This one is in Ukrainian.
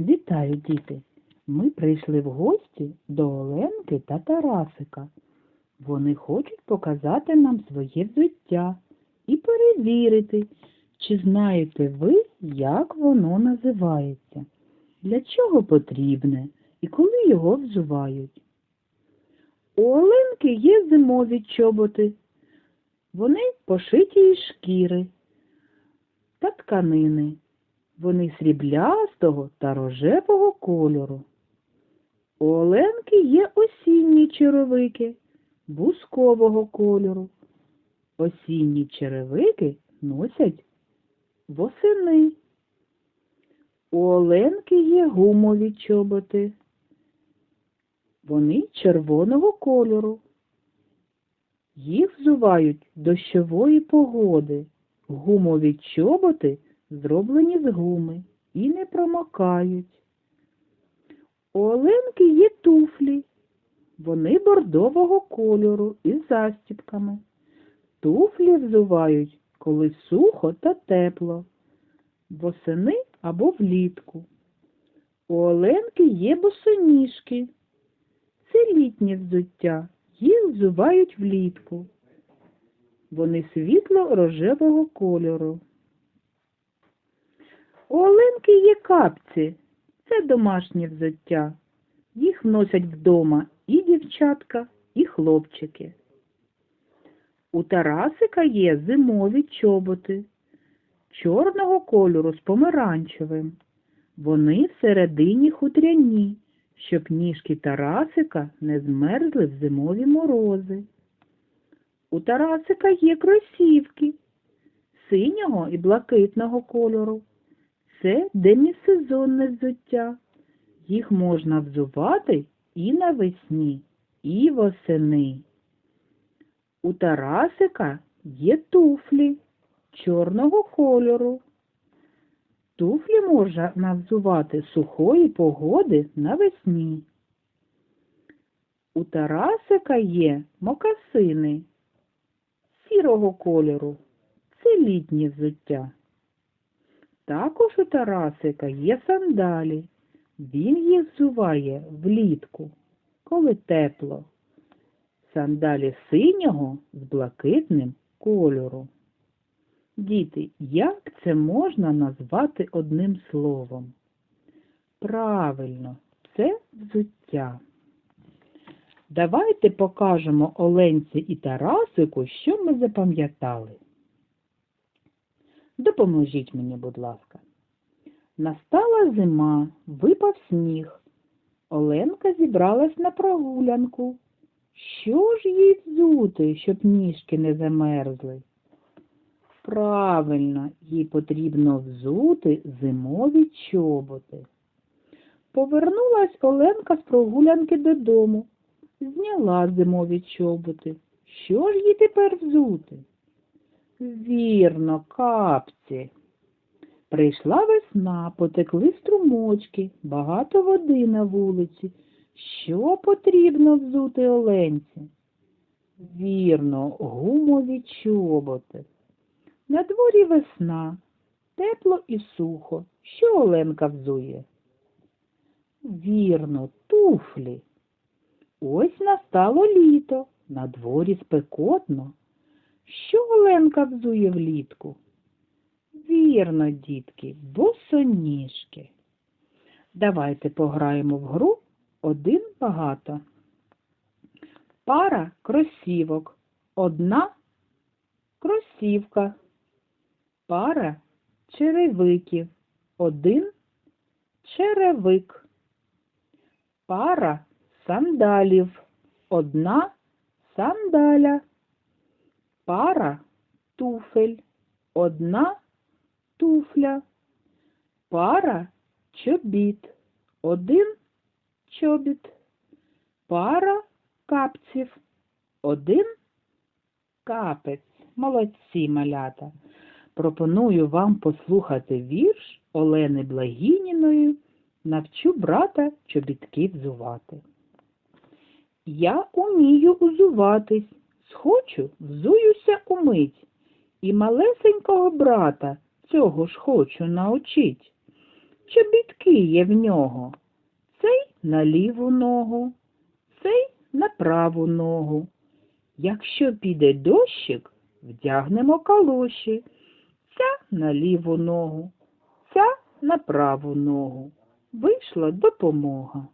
Вітаю, діти! Ми прийшли в гості до Оленки та Тарасика. Вони хочуть показати нам своє взуття і перевірити, чи знаєте ви, як воно називається, для чого потрібне і коли його взувають. У Оленки є зимові чоботи. Вони пошиті із шкіри та тканини. Вони сріблястого та рожевого кольору. У Оленки є осінні черевики бускового кольору. Осінні черевики носять восени. У Оленки є гумові чоботи. Вони червоного кольору. Їх взувають дощової погоди. Гумові чоботи зроблені з гуми і не промокають. У Оленки є туфлі. Вони бордового кольору із застіпками. Туфлі взувають, коли сухо та тепло, восени або влітку. У Оленки є босоніжки. Це літнє взуття, їх взувають влітку. Вони світло-рожевого кольору. У Оленки є капці. Це домашнє взуття. Їх носять вдома і дівчатка, і хлопчики. У Тарасика є зимові чоботи чорного кольору з помаранчевим. Вони всередині хутряні, щоб ніжки Тарасика не змерзли в зимові морози. У Тарасика є кросівки синього і блакитного кольору. Це демісезонне взуття. Їх можна взувати і навесні, і восени. У Тарасика є туфлі чорного кольору. Туфлі можна взувати сухої погоди навесні. У Тарасика є мокасини сірого кольору. Це літнє взуття. Також у Тарасика є сандалі. Він їх взуває влітку, коли тепло. Сандалі синього з блакитним кольором. Діти, як це можна назвати одним словом? Правильно, це взуття. Давайте покажемо Оленці і Тарасику, що ми запам'ятали. Допоможіть мені, будь ласка. Настала зима, випав сніг. Оленка зібралась на прогулянку. Що ж їй взути, щоб ніжки не замерзли? Правильно, їй потрібно взути зимові чоботи. Повернулась Оленка з прогулянки додому, зняла зимові чоботи. Що ж їй тепер взути? Вірно, капці. Прийшла весна, потекли струмочки, багато води на вулиці. Що потрібно взути Оленці? Вірно, гумові чоботи. На дворі весна, тепло і сухо. Що Оленка взує? Вірно, туфлі. Ось настало літо, на дворі спекотно. Що Оленка взує влітку? Вірно, дітки, босоніжки. Давайте пограємо в гру один багато. Пара кросівок. Одна кросівка. Пара черевиків. Один черевик. Пара сандалів. Одна сандаля. Пара туфель. Одна туфля. Пара чобіт. Один чобіт. Пара капців. Один капець. Молодці малята. Пропоную вам послухати вірш Олени Благініної Навчу брата чобітки взувати. Я умію узуватись, схочу, взуюся умить, і малесенького брата цього ж хочу научить. чобітки є в нього. Цей на ліву ногу, цей на праву ногу. Якщо піде дощик, вдягнемо калоші. Ця на ліву ногу, ця на праву ногу. Вийшла допомога.